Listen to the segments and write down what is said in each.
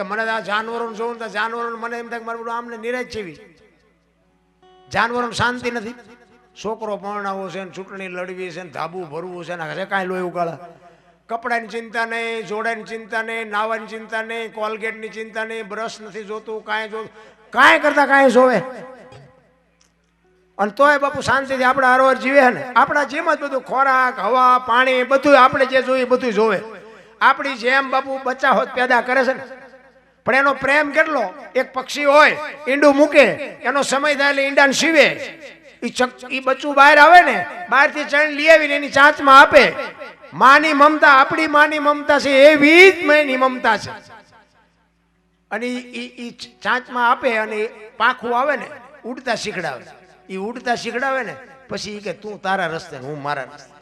કે મને આ જાનવરોને જોઉં તો જાનવરોને મને એમ થાય મારું આમને નિરાશ જેવી. જાનવરોને શાંતિ નથી. છોકરો પરણાવો છે ને ચૂંટણી લડવી છે ને ધાબુ ભરવું છે ને કાંઈ લોહી ઉગાડા. કપડાની ચિંતા નહીં જોડાની ચિંતા નહીં નાવાની ચિંતા નહીં, કોલગેટની ચિંતા નહીં, બ્રશ નથી જોતું, કાંઈ જોતું કાંઈ કરતા કાંઈ જોવે. અને તોય બાપુ શાંતિથી આપણે હારોવાર જીવે ને. આપણા જેમ જ બધું ખોરાક, હવા, પાણી બધું આપણે જે જોઈએ બધું જોવે. આપણી જેમ બાપુ બચ્ચા હોત, પેદા કરે છે ને. પણ એનો પ્રેમ કેટલો? એક પક્ષી હોય, ઈંડું મૂકે, એનો સમય થાય એટલે ઈંડાને ઈ ચક બચ્ચું બહાર આવે ને, બહારથી ચણ લઈ આવીને એની ચાંચમાં આપે. માની મમતા, આપણી માની મમતા છે, એવી જ મેની મમતા છે. અને ઈ ચાંચમાં આપે અને પાંખું આવે ને, ઉડતા શીખડાવે. એ ઉડતા શીખડાવે ને, પછી એ કે, તું તારા રસ્તે હું મારા રસ્તે.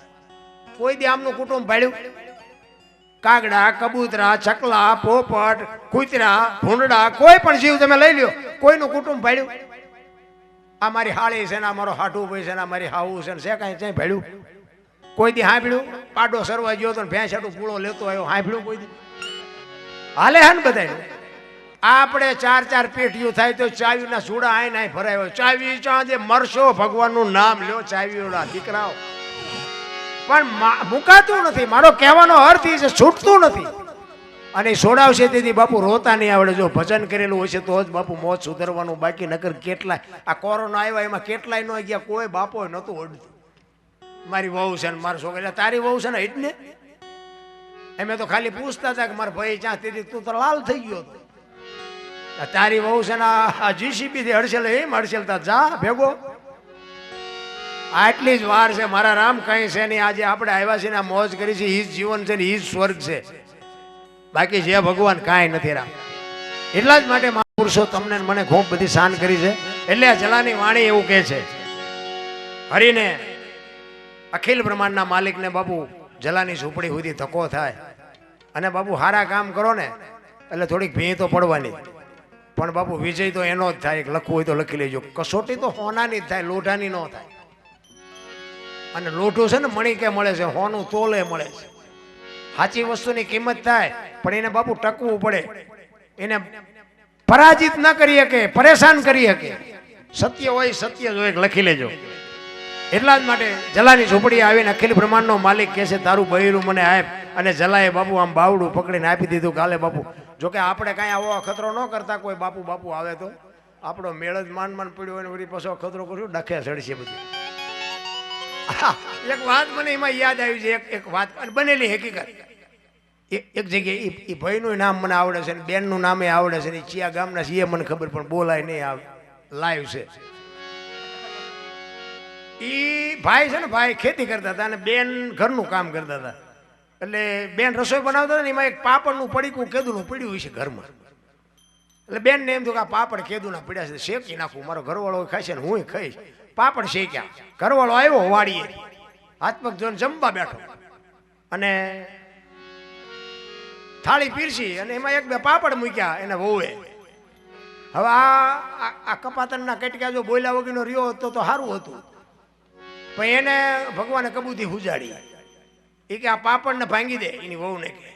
કોઈ દે આમનું કુટુંબ ભાડ્યું? કાગડા, કબૂતરા, ચકલા, પોપટ, કૂતરા, ભૂંડડા, કોઈ પણ જીવ તમે લઈ લ્યો, કોઈનું કુટુંબ ભાડ્યું આ મારી હાળી છે ને, આ મારો હાઠું ભાઈ છે ને મારી હાવું છે ને છે કાંઈ ક્યાંય ભાડ્યું કોઈ દી હાંભળ્યું? પાડો સરવા ગયો તો ભેંસ હાટું પૂળો લેતો આવ્યો. હાંભળ્યું કોઈ દી? હાલે હે ને બધાય? આપણે ચાર ચાર પેટીઓ થાય તો ચાવીના ચૂડા આય નાય ભરાયો. ચાવી ચાંદે મરશો ભગવાનનું નામ લ્યો, ચાવીઓના દીકરાઓ. પણ મુકાતું નથી. મારો કહેવાનો અર્થ એ છે, છૂટતું નથી. અને છોડાવશે તેથી બાપુ રોતા નહીં આવડે. જો ભજન કરેલું હોય છે તો જ બાપુ મોત સુધરવાનું બાકી, નકર કેટલાય, આ કોરોના આવ્યા એમાં કેટલાય ન ગયા, કોઈ બાપો નહોતું અડતું મારી વહુ છે ને મારો છોકરા તારી વહુ છે ને એટલે એમે તો ખાલી પૂછતા હતા કે મારા ભાઈ ક્યાં તેથી તું તો લાલ થઈ ગયો તારી વહુ છે ને આ જીસીબી થી હડસેલ, એમ હડસેલતા જા ભેગો. આટલી જ વાર છે, મારા રામ કઈ છે નહીં. આજે આપણે આવ્યા છે ને આ મોજ કરી છે, ઈ જીવન છે ને ઈ સ્વર્ગ છે. બાકી જે ભગવાન કાંઈ નથી રામ. એટલા જ માટે મહાપુરુષો તમને મને ખૂબ બધી શાન કરી છે. એટલે આ જલાની વાણી એવું કહે છે, હરીને, અખિલ બ્રહ્માંડના માલિકને બાપુ જલાની ઝૂંપડી સુધી ધક્કો થાય. અને બાપુ હારા કામ કરો ને, એટલે થોડીક ભીં તો પડવાની. પણ બાપુ વિજય તો એનો જ થાય લખવું હોય તો લખી લેજો. કસોટી તો હોનાની જ થાય, લોઢાની ન થાય. અને લોઢું છે ને મણિકે મળે છે, હોનું તોલે મળે છે. સાચી વસ્તુની કિંમત થાય, પણ એને બાપુ ટકવું પડે. એને પરાજિત ન કરી શકે, પરેશાન કરી શકે. સત્ય હોય સત્ય જ હોય લખી લેજો. એટલા જ માટે જલાની ઝૂંપડી આવીને અખિલ બ્રહ્માંડનો માલિક કહે છે, તારું બહેરું મને આપ. અને જલાએ બાપુ આમ બાવડું પકડીને આપી દીધું કાલે બાપુ. જોકે આપણે કાંઈ આવો અખતરો ન કરતા કોઈ બાપુ બાપુ આવે તો. આપણો મેળ જ માન માન પડ્યો હોય ને વળી પાછો અખતરો કર્યો ડખે ચડશે બધું. એક વાત મને એમાં યાદ આવી છે, એક વાત, અને બનેલી હકીકત. એક જગ્યાએ એ- ભાઈનું નામ મને આવડે છે ને બેનનું નામે આવડે છે, ને ચિયા ગામના છે એ મને ખબર, પણ બોલાય નહીં આવે. લાઈવ છે. એ ભાઈ છે ને, ભાઈ ખેતી કરતા હતા, અને બેન ઘરનું કામ કરતા હતા. એટલે બેન રસોઈ બનાવતા હતા ને, એમાં એક પાપડનું પડીકું, કેદુનું પડ્યું હોય છે ઘરમાં. એટલે બેનને એમ થયું કે આ પાપડ કેદુના પડ્યા છે, શેકી નાખું, મારો ઘરવાળો ખાય છે ને હું ખાઈશ. પાપડ શેક્યા. ઘરવાળો આવ્યો વાડીએ. હાથ જોઈને જમવા બેઠો. અને થાળી પીરસી અને એમાં એક બે પાપડ મૂક્યા એને વહુએ હવે આ આ- કપાતનના કપાતરના કટકા જો બોલ્યા વગરનો રહ્યો હતો તો સારું હતું. પણ એને ભગવાને કબૂતી હુજાડી એ કે આ પાપડને ભાંગી દે, એની વહુને કે.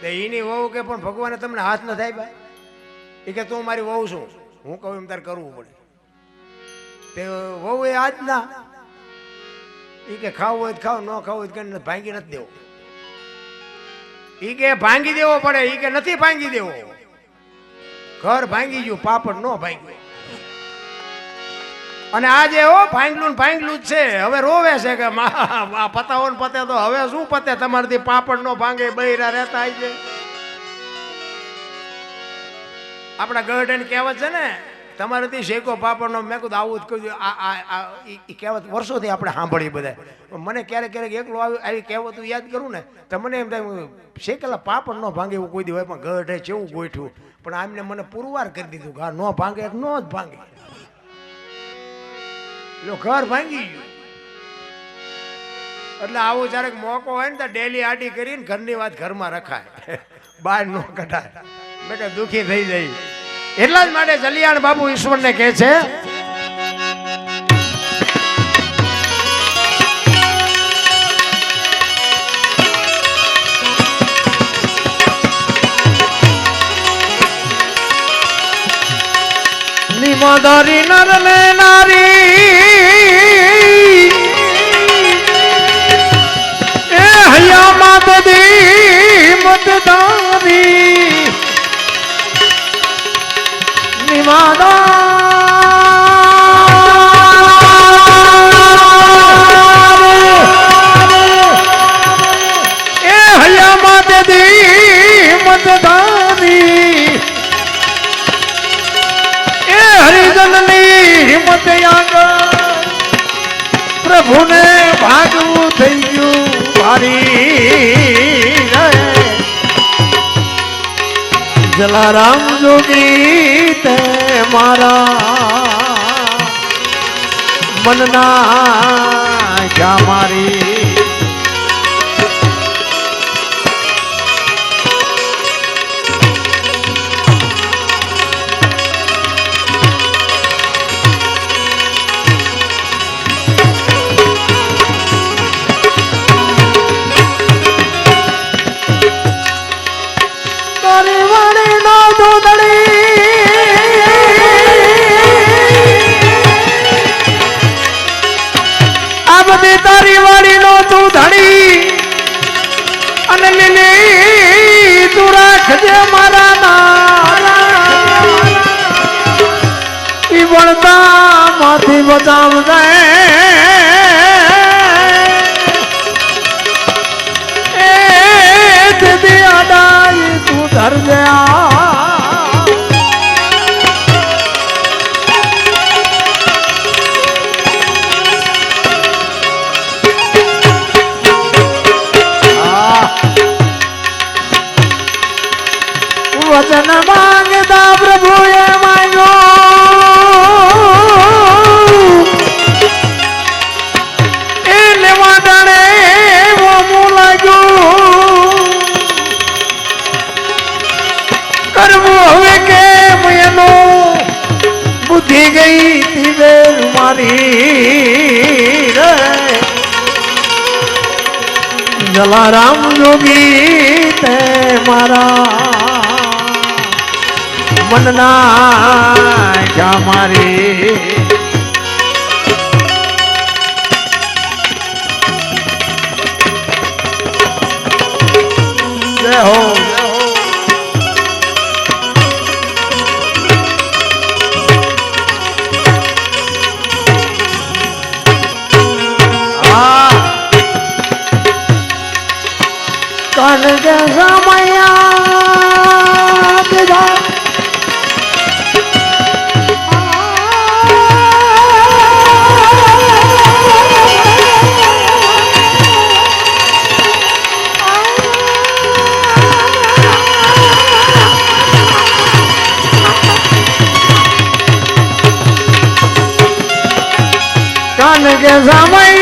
તો એની વહુ કે, પણ ભગવાને તમને હાથ ન થાય ભાઈ? એ કે, તું મારી વહુ છું. હું કહું એમ તારે કરવું પડે. તે વહુ એ આજ એ કે ખાવું હોય ખાવ, ન ખાવું હોય કરીને ભાંગી નથી દેવો. એ કે ભાંગી દેવો પડે એ કે નથી ભાંગી દેવો. ઘર ભાંગી ગયું, પાપડ ન ભાંગ્યું. અને આજે હો, ભાંગલું ને ભાંગલું જ છે. હવે રોવે છે કે આ પતાવો ને પતે તો હવે શું પતે? તમારથી પાપડ નો ભાંગે, બૈરા રહેતા છે આપણા ગઢ કહેવત છે ને તમારાથી શેકો પાપડ નો મેં કીધું આવું જ કહ્યું આ આ ઈ કહેવત વર્ષોથી આપણે સાંભળી બધા મને ક્યારેક ક્યારેક એકલો આવી આવી કહેવત યાદ કરું ને, તો મને એમ થાય શેકેલા પાપડ ન ભાંગે એવું કોઈ હોય, પણ ગઢે ચેવું ગોઠવું. પણ આમને મને પુરવાર કરી દીધું ઘર ન ભાંગે ન જ ભાંગે. લો, ઘર ભાંગી ગયું. એટલે આવો જ્યારે મોકો હોય ને તો ડેલી આડી કરીને ઘરની વાત ઘરમાં રખાય. બહાર ન કઢાય. મેં દુઃખી થઈ જાય એટલા જ માટે જલિયાણ બાબુ ઈશ્વરને કહે છે, નિમદરી નરને નારી, એ હૈયા માત દી મત દારી માદા જલારામ જોગી તે મારા. મનના જા મારી મારી બતાવ તું ધર ગયા વચન માંગતા પ્રભુ મારી જલારામ જોગી તે મારા મનના જા મારી જય હો জামাই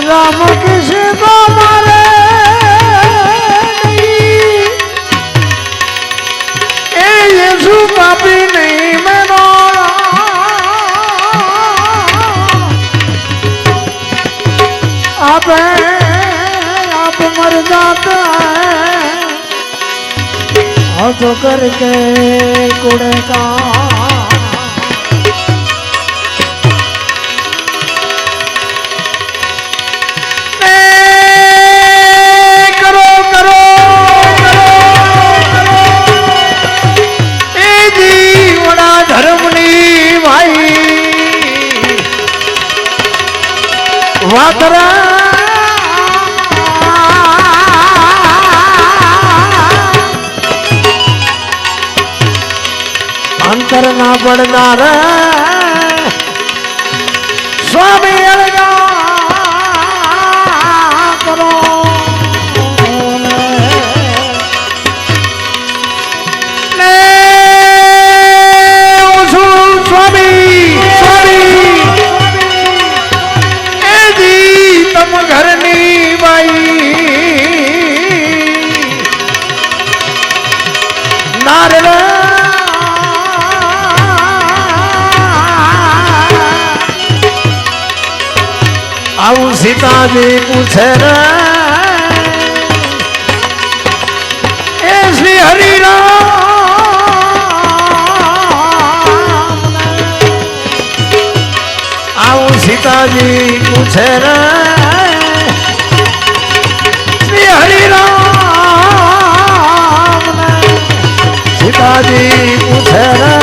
राम कृष्ण मारे पापी नहीं मनो आप मर जाता है। तो करके कुड़े का વાતરા અંતર ના પડનાર સ્વામી સીતાજી પૂછે રે એ શ્રી હરિરામ. આવું સીતાજી પૂછે રે શ્રી હરિરામ. સીતાજી પૂછે રે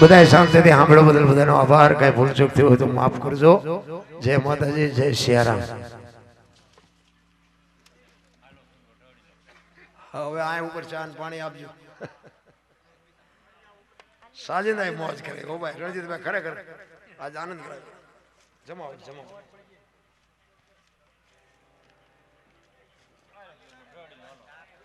બધાય શાંતિથી સાંભળો, બદલ બધાનો આભાર. કઈ ભૂલ ચૂક થયું હોય તો માફ કરજો. જય માતાજી, જય સિયારામ. હવે આ ઉપર ચાન પાણી આપજો. સાજિંદા મોજ કરે. ઓ ભાઈ રણજીતભાઈ ખરેખર આજ આનંદ કરાવ્યો. જમાવો જમાવો.